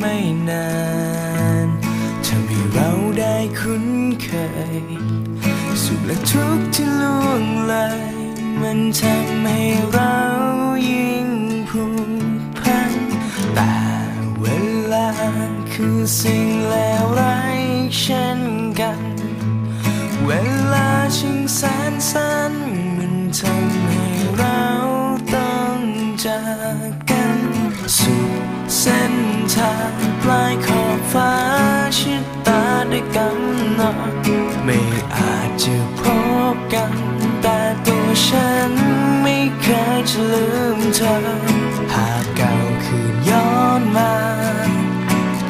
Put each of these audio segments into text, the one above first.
ไม่นานทำให้เราได้คุ้นเคย สุขและทุกข์ที่ล่วงเลยมันทำให้เรายิ่งผูกพันแต่เวลาคือสิ่งเลวร้ายเช่นกัน เวลาชิงแสนสั้นมันทำให้เราต้องจาก สู่เส้นทางปลายขอบฟ้าชิดตาได้กำหนดไม่อาจจะพบกัน แต่ตัวฉันไม่เคยจะลืมเธอ หากเก่าคืนย้อนมา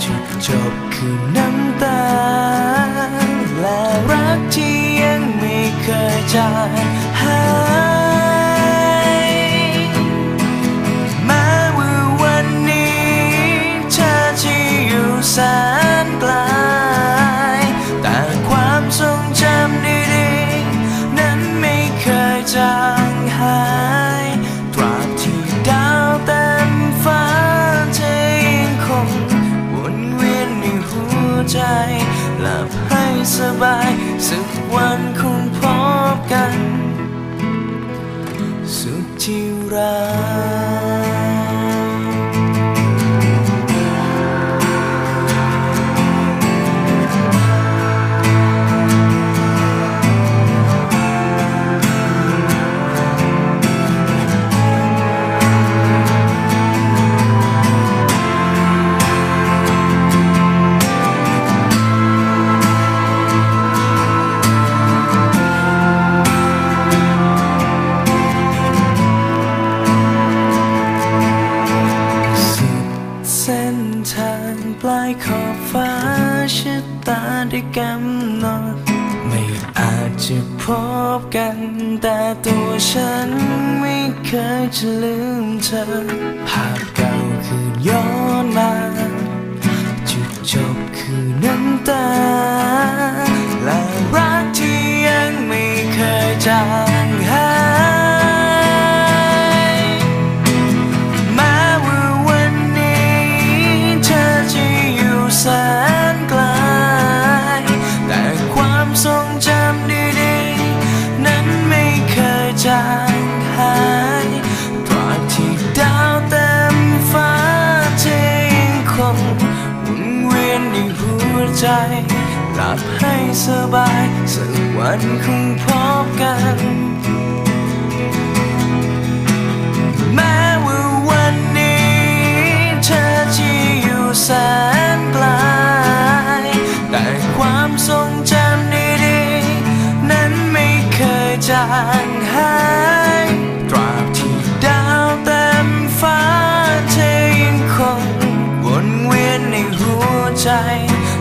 จุดจบคือน้ำตา และรักที่ยังไม่เคยจาง ขอบฟ้าชะตาได้กำหนดไม่อาจจะพบกัน แต่ตัวฉันไม่เคยจะลืมเธอ ภาพเก่าคือย้อนมาจุดจบคือน้ำตา และรักที่ยังไม่เคยจาง ใจหลับให้สบายสักวันคงพบกัน แม้ว่าวันนี้เธอจะอยู่แสนไกลแต่ความทรงจำดีๆ นั้นไม่เคยจางหายตราบที่ดาวเต็มฟ้าเธอยังคงวนเวียนในหัวใจ